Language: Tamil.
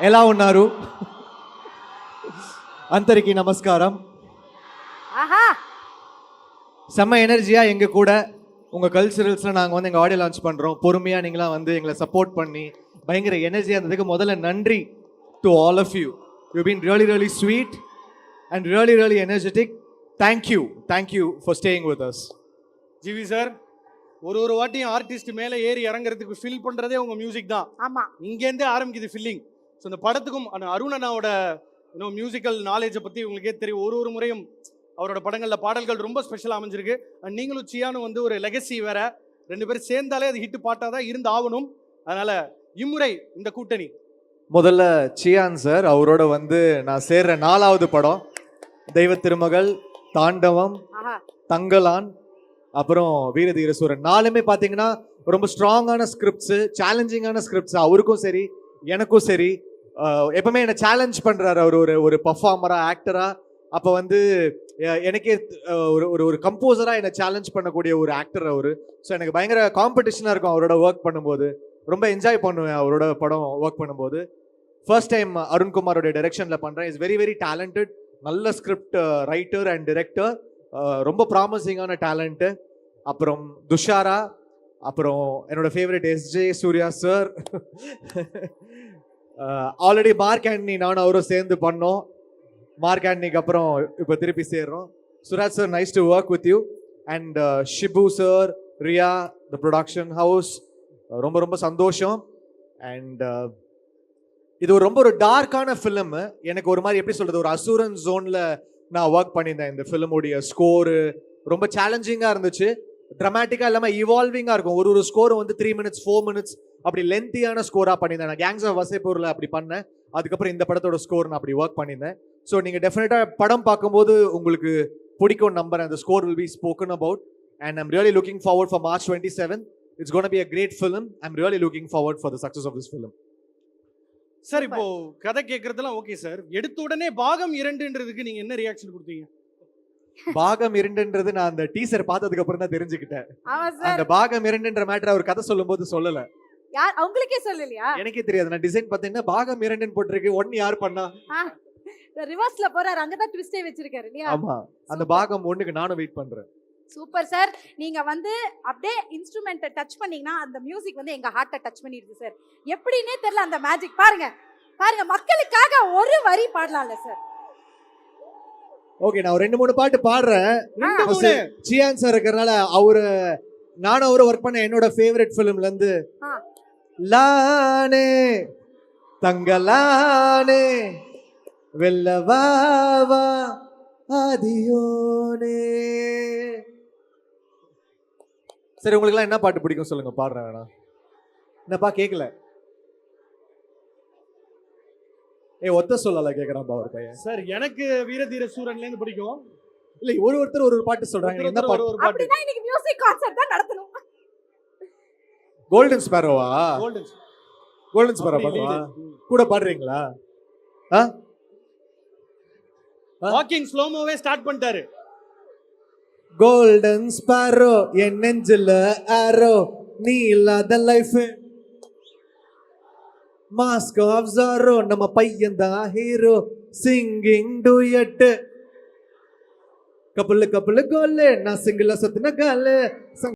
ఎలా ఉన్నారు అందరికీ నమస్కారం ஆஹா செம்ம எனர்ஜியாக எங்கள் கூட உங்கள் கல்ச்சுரல்ஸில் நாங்கள் வந்து எங்கள் ஆடியோ லான்ச் பண்ணுறோம் பொறுமையாக நீங்களாம் வந்து எங்களை சப்போர்ட் பண்ணி பயங்கர எனர்ஜியாக இருந்ததுக்கு முதல்ல நன்றி to all of you you been really really sweet and really really energetic thank you thank you for staying with us GV sir ஒரு ஒரு வாட்டியும் ஆர்டிஸ்ட் மேலே ஏறி இறங்குறதுக்கு ஃபில் பண்ணுறதே உங்கள் மியூசிக் தான் ஆமா இங்கேருந்தே ஆரம்பிக்குது ஃபில்லிங் ஸோ இந்த படத்துக்கும் அருண் அண்ணாவோட இன்னும் மியூசிக்கல் நாலேஜை பற்றி உங்களுக்கே தெரியும். ஒரு ஒரு முறையும் அவரோட படங்களில் பாடல்கள் ரொம்ப ஸ்பெஷலாக அமைஞ்சிருக்கு. அண்ட் நீங்களும் சியானும் வந்து ஒரு லெகசி வேற. ரெண்டு பேரும் சேர்ந்தாலே அது ஹிட் பாட்டாக தான் இருந்து ஆகணும். அதனால இம்முறை இந்த கூட்டணி. முதல்ல சியான் சார் அவரோட வந்து நான் சேர்ற நாலாவது படம். தெய்வ திருமகள் தாண்டவம் தங்கலான் அப்புறம் வீரதீரசூரன். நாலுமே பார்த்தீங்கன்னா ரொம்ப ஸ்ட்ராங்கான ஸ்கிரிப்ட்ஸு சேலஞ்சிங்கான ஸ்கிரிப்ட்ஸ் அவருக்கும் சரி எனக்கும் சரி எப்பவுமே என்னை சேலஞ்ச் பண்ணுறாரு அவர். ஒரு ஒரு பர்ஃபார்மராக ஆக்டராக அப்போ வந்து எனக்கே ஒரு ஒரு ஒரு கம்போசராக என்னை சேலஞ்ச் பண்ணக்கூடிய ஒரு ஆக்டர் அவர். ஸோ எனக்கு பயங்கர காம்படிஷனாக இருக்கும் அவரோட ஒர்க் பண்ணும்போது. ரொம்ப என்ஜாய் பண்ணுவேன் அவரோட படம் ஒர்க் பண்ணும்போது. ஃபர்ஸ்ட் டைம் அருண்குமாரோட டைரெக்ஷனில் பண்ணுறேன் இஸ் வெரி வெரி டேலண்டட் நல்ல ஸ்கிரிப்ட் ரைட்டர் அண்ட் டிரெக்டர் ரொம்ப ப்ராமிசிங்கான டேலண்ட்டு அப்புறம் துஷாரா. அப்புறம் என்னோட favourite SJ Suryah sir already Mark Antony நானும் அவரும் சேர்ந்து பண்ணோம். மார்க் ஆண்டனிக்கு அப்புறம் இப்போ திருப்பி சேர்றோம். Suraj sir nice to work with you and Shibu sir Riya the production house ரொம்ப ரொம்ப சந்தோஷம். அண்ட் uh, இது ஒரு ரொம்ப ஒரு டார்க்கான ஃபிலிம் எனக்கு ஒரு மாதிரி எப்படி சொல்றது ஒரு அசூரன் ஜோன்ல நான் ஒர்க் பண்ணியிருந்தேன் இந்த ஃபிலிமுடைய ஸ்கோரு ரொம்ப சேலஞ்சிங்காக இருந்துச்சு. ட்ரமாட்டிக்காக இல்லாமல் இவால்விங்காக இருக்கும். ஒரு ஒரு ஸ்கோர் வந்து த்ரீ மினிட்ஸ் ஃபோர் மினிட்ஸ் அப்படி லென்த்தியான ஸ்கோராக பண்ணியிருந்தேன். நான் கேங்ஸ் ஆஃப் வசைப்பூரில் அப்படி பண்ணேன். அதுக்கப்புறம் இந்த படத்தோட ஸ்கோர் நான் அப்படி ஒர்க் பண்ணியிருந்தேன். ஸோ நீங்கள் டெஃபினட்டாக படம் பார்க்கும்போது உங்களுக்கு பிடிக்கும் நம்பர் அந்த score will be spoken about and I'm really looking forward for March twenty seven it's gonna be a great film I'm really looking forward for the success of this film sir இப்போ கதை கேட்கறதெல்லாம் ஓகே சார் எடுத்த உடனே பாகம் இரண்டுன்றதுக்கு நீங்க என்ன ரியாக்ஷன் கொடுத்தீங்க? பாகம் இரண்டுன்றது நான் அந்த டீசர் பார்த்ததுக்கு அப்புறம் தான் தெரிஞ்சுக்கிட்டேன். ஆமா அந்த பாகம் இரண்டுன்ற மேட்டர் அவர் கதை சொல்லும்போது சொல்லல. யார் அவங்களுக்கே சொல்லலையா? எனக்கே தெரியாது. நான் டிசைன் பார்த்தீங்கன்னா பாகம் இரண்டுன்னு போட்டிருக்கு. ஒன்னு யார் பண்ணா? ரிவர்ஸ்ல போறாரு. அங்கதான் ட்விஸ்டே வச்சிருக்காரு இல்லையா? ஆமா. அந்த. பாகம் ஒண்ணுக்கு நானும் வெயிட் பண்றேன். சூப்பர் சார் நீங்க வந்து அப்படியே இன்ஸ்ட்ருமெண்ட்டை டச் பண்ணீங்கன்னா அந்த மியூசிக் வந்து எங்க ஹார்ட்டை டச் பண்ணிடுது சார் எப்படின்னே தெரியல அந்த மேஜிக் பாருங்க. பாருங்க மக்களுக்காக ஒரு வரி பாடலாம்ல சார் ஓகே நான் ரெண்டு மூணு பாட்டு பாடுறேன். சியான் சார் இருக்கிறனால அவரு நானும் அவரு ஒர்க் பண்ண என்னோட ஃபேவரட் ஃபிலிம்ல இருந்து. லானே தங்கலானே வெல்லவாவா ஆதியோனே. சரி உங்களுக்குலாம் என்ன பாட்டு பிடிக்கும் சொல்லுங்க பாடுறேன் வேணா. என்னப்பா கேட்கல ஏய் ஒத்த சொல்லல கேக்குறான்பா ஒரு பையன். சார் எனக்கு வீரதீர சூரன்ல இருந்து பிடிக்கும். இல்ல ஒரு ஒருத்தர் ஒரு ஒரு பாட்டு சொல்றாங்க. என்ன பாட்டு? ஒரு பாட்டு. இன்னைக்கு மியூசிக் கான்சர்ட் தான் கோல்டன் ஸ்பேரோவா கோல்டன் கோல்டன் ஸ்பேரோ பாடுவா கூட பாடுறீங்களா? ஆ? வாக்கிங் ஸ்லோமோவே ஸ்டார்ட் பண்ணிட்டாரு. கோல்டன் ஸ்பேரோ என் நெஞ்சில ஆரோ நீ இல்லாத லைஃப் மாஸ்க் ஆஃப் ஜாரோ நம்ம பையன் தான் ஹீரோ சிங்கிங் டூயட் கப்பல் கப்பல் கோல் நான் சிங்கிளா சொத்துன காலு